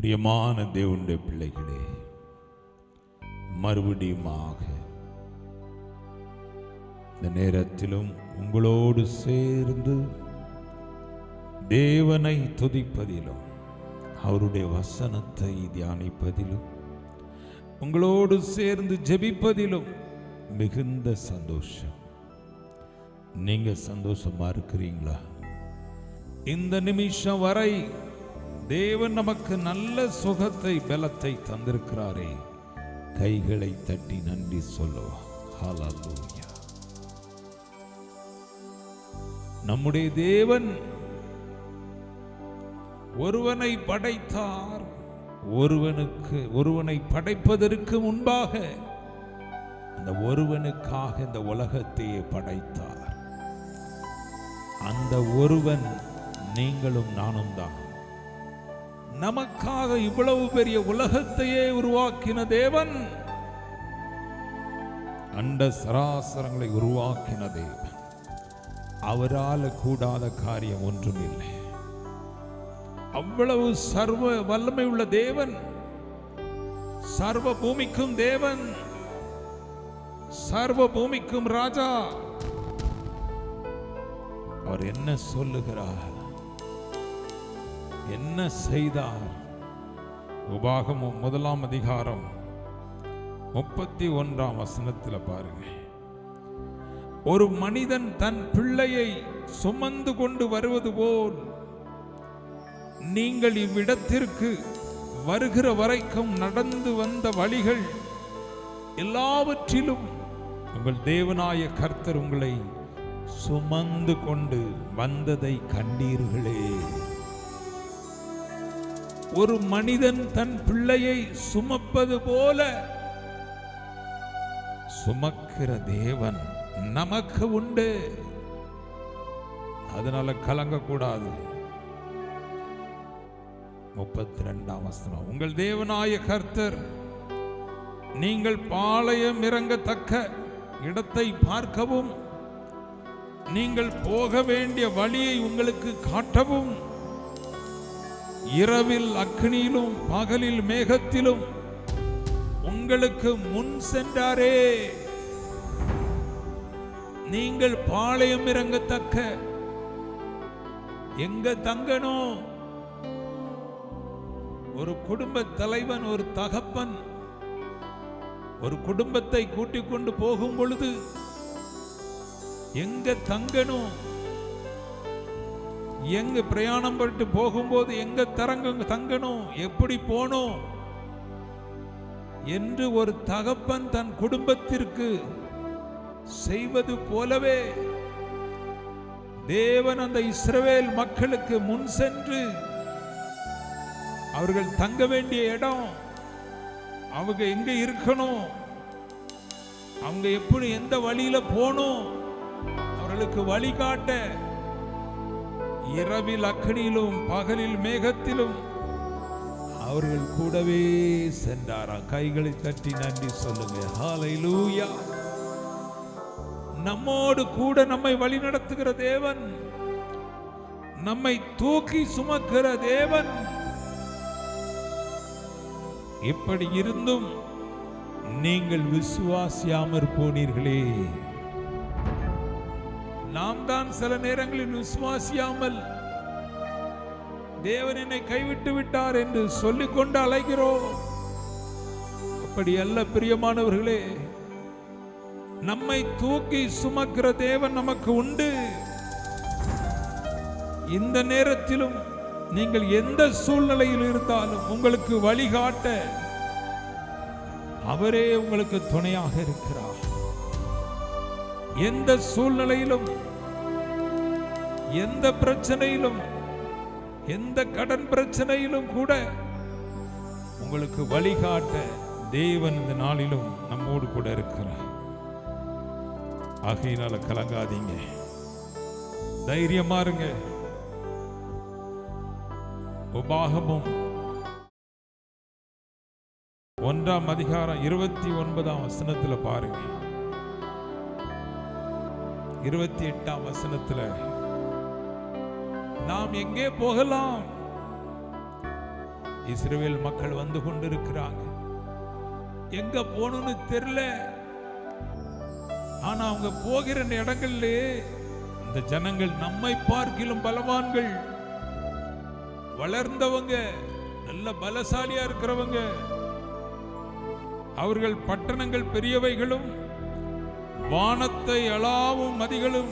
பிரியமான தேவனுடைய பிள்ளைகளே மறுபடியுமாக இந்த நேரத்திலும் உங்களோடு சேர்ந்து தேவனை துதிப்பதிலும் அவருடைய வசனத்தை தியானிப்பதிலும் உங்களோடு சேர்ந்து ஜெபிப்பதிலும் மிகுந்த சந்தோஷம். நீங்க சந்தோஷமா இருக்கிறீங்களா? இந்த நிமிஷம் வரை தேவன் நமக்கு நல்ல சுகத்தை பலத்தை தந்திருக்கிறாரே. கைகளை தட்டி நன்றி சொல்லுவா? ஹalleluya. நம்முடைய தேவன் ஒருவனை படைத்தார். ஒருவனுக்கு ஒருவனை படைப்பதற்கு முன்பாக அந்த ஒருவனுக்காக இந்த உலகத்தையே படைத்தார். அந்த ஒருவன் நீங்களும் நானும் தான் நமக்காக இவ்வளவு பெரிய உலகத்தையே உருவாக்கின தேவன். அண்ட சராசரங்களை உருவாக்கின தேவன். அவரால் கூடாத காரியம் ஒன்றும் இல்லை. அவ்வளவு சர்வ வல்லமை உள்ள தேவன். சர்வ பூமிக்கும் தேவன். சர்வ பூமிக்கும் ராஜா. அவர் என்ன சொல்லுகிறார்? என்ன செய்தார்? உபாகமம் முதலாம் அதிகாரம் முப்பத்தி ஒன்றாம் வசனத்தில் பாருங்க. ஒரு மனிதன் தன் பிள்ளையை சுமந்து கொண்டு வருவது போல் நீங்கள் இவ்விடத்திற்கு வருகிற வரைக்கும் நடந்து வந்த வழிகள் எல்லாவற்றிலும் உங்கள் தேவனாய கர்த்தர் உங்களை சுமந்து கொண்டு வந்ததை கண்டீர்களே. ஒரு மனிதன் தன் பிள்ளையை சுமப்பது போல சுமக்கிற தேவன் நமக்கு உண்டு. அதனால கலங்கக்கூடாது. முப்பத்தி ரெண்டாம் வசனம். உங்கள் தேவனாய கர்த்தர் நீங்கள் பாளையம் இறங்கத்தக்க இடத்தை பார்க்கவும் நீங்கள் போக வேண்டிய வழியை உங்களுக்கு காட்டவும் இரவில் அக்னியிலும் பகலில் மேகத்திலும் உங்களுக்கு முன் சென்றாரே. நீங்கள் பாளையம் இறங்கத்தக்க எங்க தங்கணும் ஒரு குடும்ப தலைவன் ஒரு தகப்பன் ஒரு குடும்பத்தை கூட்டிக் கொண்டு போகும் பொழுது எங்க தங்கணும் எங்க பிரயாணம் பண்ணிட்டு போகும்போது எங்க தரங்க தங்கணும்? எப்படி போகணும் என்று ஒரு தகப்பன் தன் குடும்பத்திற்கு செய்வது போலவே தேவன் அந்த இஸ்ரவேல் மக்களுக்கு முன் சென்று அவர்கள் தங்க வேண்டிய இடம் அவங்க எங்க இருக்கணும்? அவங்க எப்படி எந்த வழியில போகணும் அவர்களுக்கு வழிகாட்ட இரவில் அக்கனியிலும் பகலில் மேகத்திலும் அவர்கள் கூடவே சென்றாராம். கைகளை தட்டி நன்றி சொல்லுங்க. ஹalleluya நம்மோடு கூட நம்மை வழி நடத்துகிற தேவன் நம்மை தூக்கி சுமக்கிற தேவன். இப்படி இருந்தும் நீங்கள் விசுவாசியாமற் போனீர்களே. நாம் தான் சில நேரங்களில் விசுவாசியாமல் தேவன் என்னை கைவிட்டு விட்டார் என்று சொல்லிக்கொண்டு அலைகிறோம். அப்படி அல்ல பிரியமானவர்களே. நம்மை தூக்கி சுமக்கிற தேவன் நமக்கு உண்டு. இந்த நேரத்திலும் நீங்கள் எந்த சூழ்நிலையில் இருந்தாலும் உங்களுக்கு வழிகாட்ட அவரே உங்களுக்கு துணையாக இருக்கிறார். எந்த சூழ்நிலையிலும் எந்த பிரச்சனையிலும் எந்த கடன் பிரச்சனையிலும் கூட உங்களுக்கு வழிகாட்ட தேவன் இந்த நாளிலும் நம்மோடு கூட இருக்கிறார். ஆகையினால கலங்காதீங்க. தைரியமா இருங்க. உபாகமும் ஒன்றாம் அதிகாரம் இருபத்தி ஒன்பதாம் வசனத்துல பாருங்க. இருபத்தி எட்டாம் வசனத்துல நாம் எங்கே போகலாம்? இஸ்ரேல் மக்கள் வந்து கொண்டிருக்கிறாங்க. எங்க போகணும்னு தெரியல. ஆனா அவங்க போகிற இடங்கள்ல இந்த ஜனங்கள் நம்மை பார்க்கிலும் பலவான்கள். வளர்ந்தவங்க நல்ல பலசாலியா இருக்கிறவங்க. அவர்கள் பட்டணங்கள் பெரியவைகளும் வானத்தை அளாவும் மதிகளும்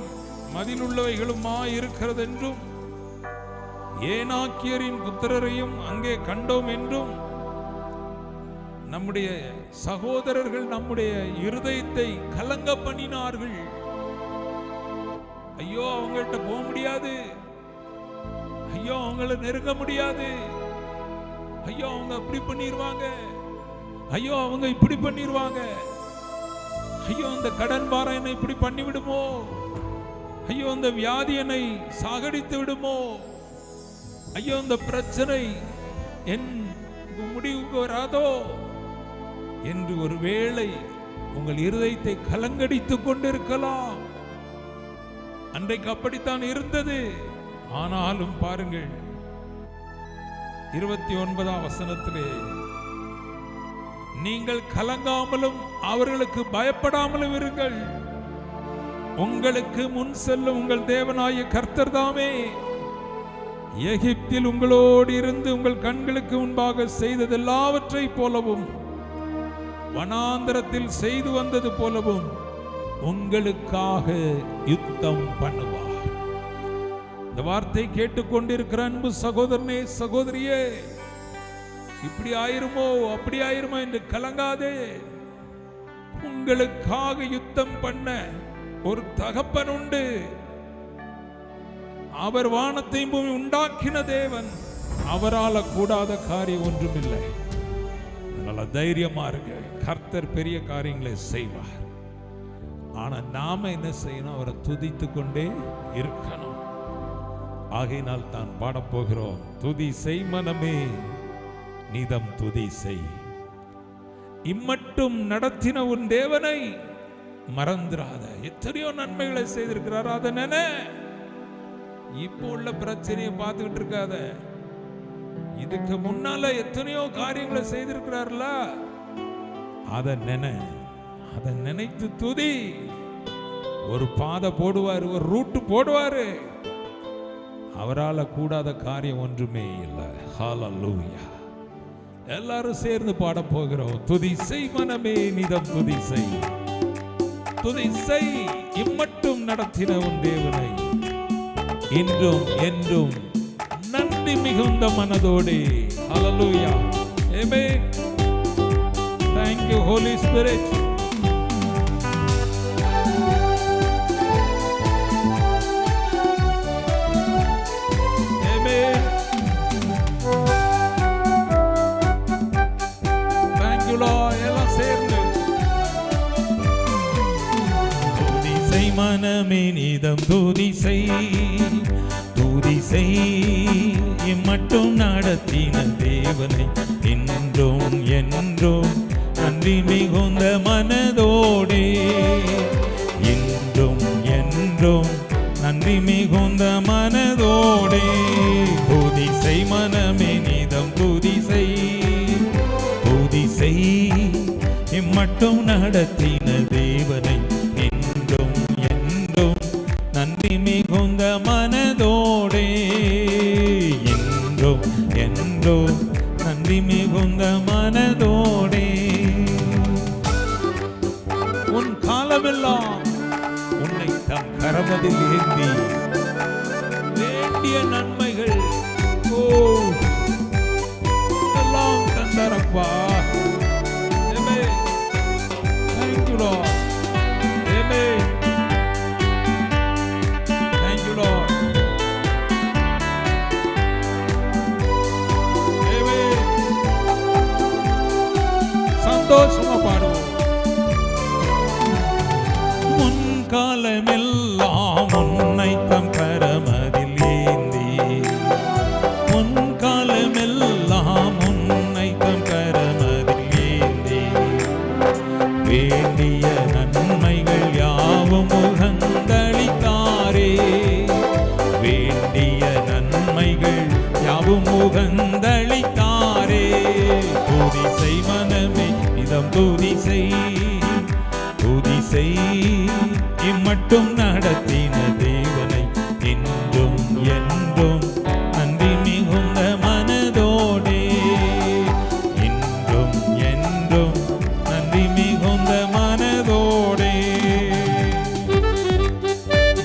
மதிலுள்ளவைகளுமா இருக்கிறது என்றும் ஏனாக்கியரின் புத்திரரையும் அங்கே கண்டோம் என்றும் நம்முடைய சகோதரர்கள் நம்முடைய இருதயத்தை கலங்க பண்ணினார்கள். ஐயோ அவங்கள்ட்ட போக முடியாது. ஐயோ அவங்கள நெருங்க முடியாது. ஐயோ அவங்க அப்படி பண்ணிடுவாங்க ஐயோ அவங்க இப்படி பண்ணிடுவாங்க ஐயோ இந்த கடன் பாரம் என்னை இப்படி பண்ணிவிடுமோ? ஐயோ இந்த வியாதி என்னை சாகடித்து விடுமோ? ஐயோ இந்த பிரச்சனை என் முடிவுக்கு வராதோ? என்று ஒருவேளை உங்கள் இருதயத்தை கலங்கடித்துக் கொண்டிருக்கலாம். அன்றைக்கு அப்படித்தான் இருந்தது. ஆனாலும் பாருங்கள். இருபத்தி ஒன்பதாம் வசனத்திலே நீங்கள் கலங்காமலும் அவர்களுக்கு பயப்படாமலும் இருங்கள். உங்களுக்கு முன் செல்லும் உங்கள் தேவனாய கர்த்தர் தாமே. எகிப்தில் உங்களோடு இருந்து உங்கள் கண்களுக்கு முன்பாக செய்ததெல்லாவற்றை போலவும் வனாந்தரத்தில் செய்து வந்தது போலவும் உங்களுக்காக யுத்தம் பண்ணுவார். இந்த வார்த்தை கேட்டுக்கொண்டிருக்கிற அன்பு சகோதரனே சகோதரியே இப்படி ஆயிருமோ அப்படி ஆயிருமோ என்று கலங்காதே. உங்களுக்காக யுத்தம் பண்ண ஒரு தகப்பன் உண்டு. அவர் வானத்தையும் பூமி உண்டாக்கின தேவன் அவரால கூடாத காரியம் ஒன்றுமில்லை. அதனால தைரியமா இருங்க. கர்த்தர் பெரிய காரியங்களை செய்வார். ஆனா நாம என்ன செய்யணும்? அவரை துதித்து கொண்டே இருக்கணும். ஆகையினால் தான் பாடப் போகிறோம் துதி செய் மனமே நீதம் துதி செய். இம்மட்டும் நடத்தின உன் தேவனை மறந்துராத எத்தனையோ நன்மைகளை செய்திருக்கிறார். அதை நினை இப்போ உள்ள பிரச்சனையை பார்த்துக்கிட்டு இருக்காத. இதுக்கு முன்னால எத்தனையோ காரியங்களை செய்திருக்கிறார்ல? அதை நினை அதை நினைத்து துதி. ஒரு பாதை போடுவார் ஒரு ரூட்டு போடுவாரு. அவரால் கூடாத காரியம் ஒன்றுமே இல்லை. ஹாலலூயா எல்லாரும் சேர்ந்து பாட போகிறோம். துதி செய் மனமே நிதம் துதி செய். துதி செய் இம்மட்டும் நடத்தின உன் தேவனை. இன்றும் என்றும் நன்றி மிகுந்த மனதோடு ஹalleluya amen thank you holy spirit amen thank செய் மட்டும் நடத்தின தேவனை என்றோம் என்றோம். நன்றி மிகுந்த மனதோடே என்றும் என்றும். நன்றி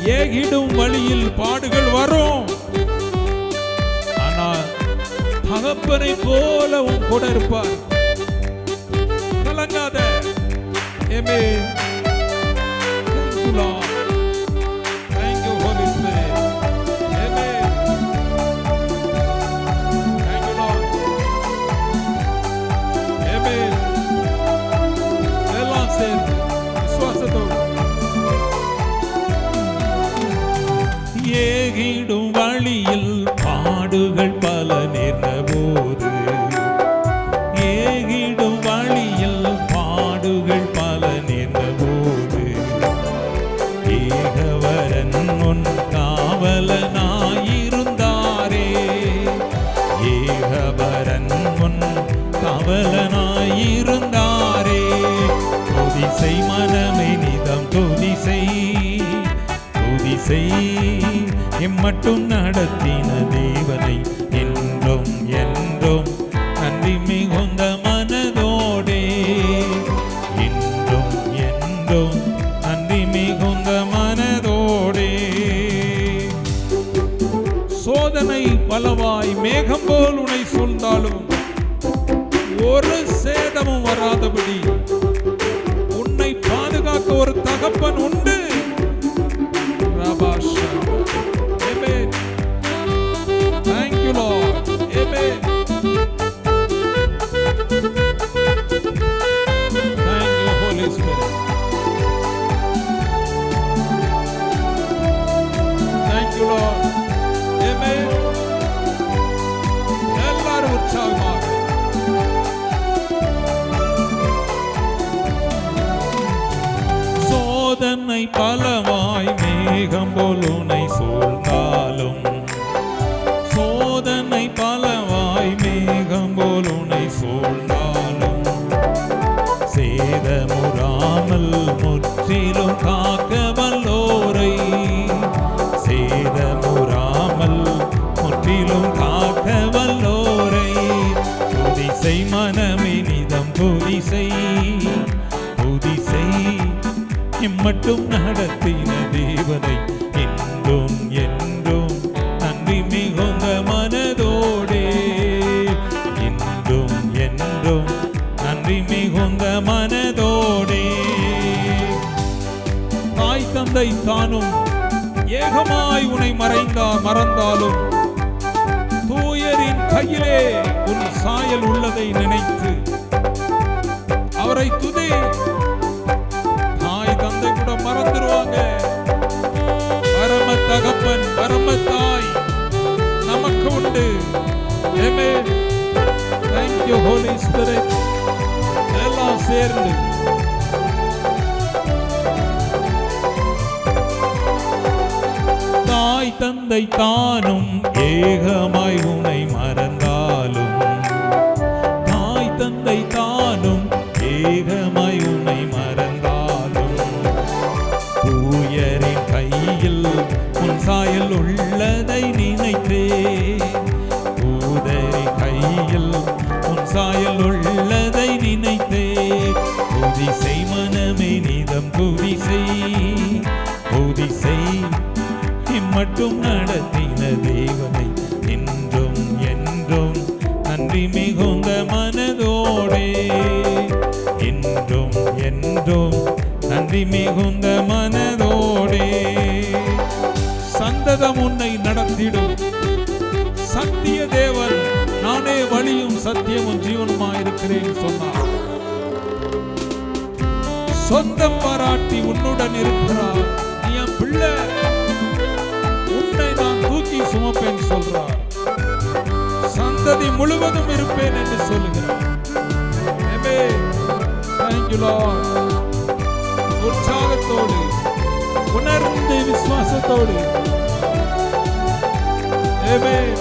ஏகிடும் வழியில் பாடுகள் வரும். ஆனால் தகப்பனை போலவும் கூட இருப்பார். கலங்காத ஏமே தன்னை பலவாய் மேகம் போல் உனை சூழ் மட்டும் நடத்தின தேவனை என்றும் என்றும் நன்றி மிகுந்த மனதோடே. என்றும் என்றும் நன்றி மிகுந்த மனதோடே. தாய் தந்தை தானும் ஏகமாய் உனை மறைந்தா மறந்தாலும் தூயரின் கையிலே உன் சாயல் உள்ளதை நினைத்து சேர்ந்து. தாய் தந்தை தானும் ஏகமாய் உனை மற உன்னை நடத்திடும். சத்திய தேவன் நானே வழியும் சத்தியமும் ஜீவனுமா இருக்கிறேன் சொன்னார். சொந்தம் பாராட்டி உன்னுடன் இருக்கிறார். நீ என் பிள்ளை. உன்னை நான் தூக்கி சுமப்பேன் சொல்றார். சந்ததி முழுவதும் இருப்பேன் என்று சொல்லுகிறார். உற்சாகத்தோடு உணர்ந்து விசுவாசத்தோடு Amen.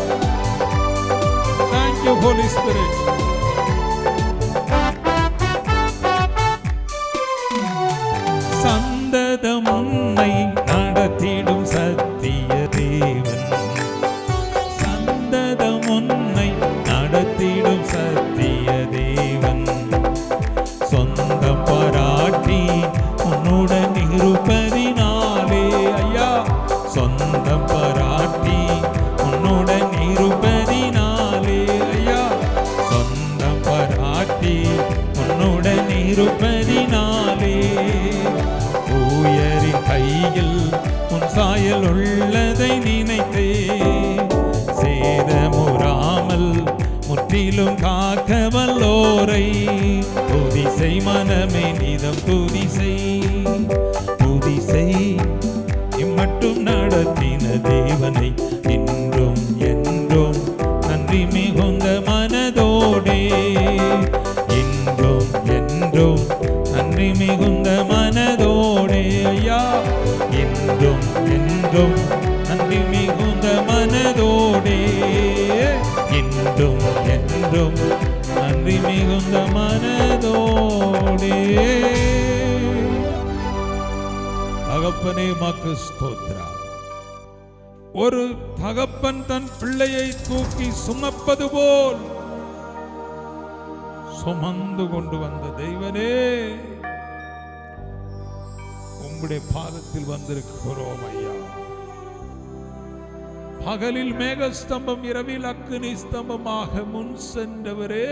Thank you, Holy Spirit. நன்றி மிகுந்த மனதோடே. என்றும் என்றும் நன்றி மிகுந்த மனதோடே. தகப்பனே மக்கு ஸ்தோத்ரா ஒரு தகப்பன் தன் பிள்ளையை தூக்கி சுமப்பது போல் சுமந்து கொண்டு வந்த தெய்வனே உம்முடைய பாதத்தில் வந்திருக்கிறோம் ஐயா. பகலில் மேகஸ்தம்பம் இரவில் அக்னி ஸ்தம்பமாக முன் சென்றவரே.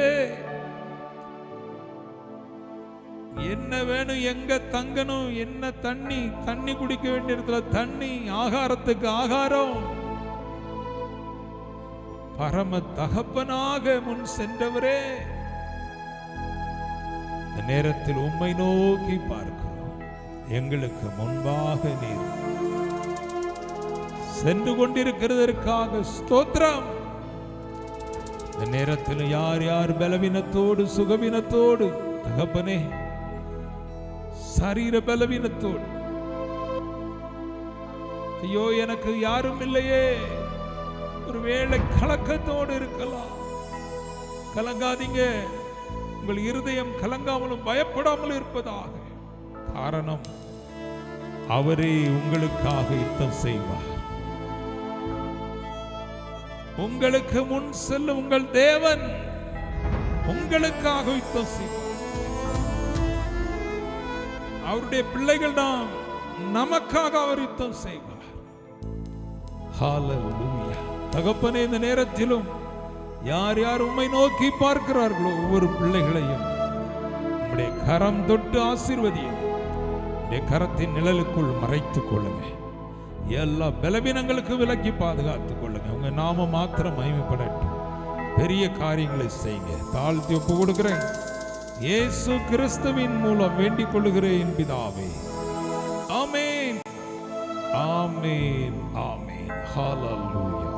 என்ன வேணும் எங்க தங்கணும் என்ன தண்ணி தண்ணி குடிக்க வேண்டிய இடத்துல தண்ணி ஆகாரத்துக்கு ஆகாரம். பரம தகப்பனாக முன் சென்றவரே. இந்த நேரத்தில் உம்மை நோக்கி பார்க்கிறோம். எங்களுக்கு முன்பாக நீர் சென்று கொண்டிருக்கிறதற்காக ஸ்தோத்திரம். இந்த நேரத்தில் யார் யார் பலவீனத்தோடு சுகவீனத்தோடு தகப்பனே சரீர பலவீனத்தோடு. ஐயோ எனக்கு யாரும் இல்லையே. ஒருவேளை கலக்கத்தோடு இருக்கலாம். கலங்காதீங்க. உங்கள் இருதயம் கலங்காமலும் பயப்படாமலும் இருப்பதாக. காரணம் அவரே உங்களுக்காக யுத்தம் செய்வார். உங்களுக்கு முன் செல்லும் உங்கள் தேவன் உங்களுக்காக யுத்தம் செய்யும் அவருடைய பிள்ளைகள் நாம் நமக்காக அவர் யுத்தம் செய்வார். தகப்பனே இந்த நேரத்திலும் யார் யார் உம்மை நோக்கி பார்க்கிறார்களோ ஒவ்வொரு பிள்ளைகளையும் உம்முடைய கரம் தொட்டு ஆசிர்வதியும் கரத்தின் நிழலுக்குள் மறைத்துக் கொள்ளுங்கள். எல்லா பலவீனங்களுக்கு விலக்கி பாதுகாத்துக் கொள்ளுங்க. உங்க நாம மாத்திரம் மகிமைப்படட்டும். பெரிய காரியங்களை செய்யுங்க. தாழ்த்தி ஒப்பு கொடுக்கிறேன். இயேசு கிறிஸ்துவின் மூலம் வேண்டிக் கொள்ளுகிறேன் பிதாவே. ஆமேன். ஆமேன். ஆமேன். ஹalleluya.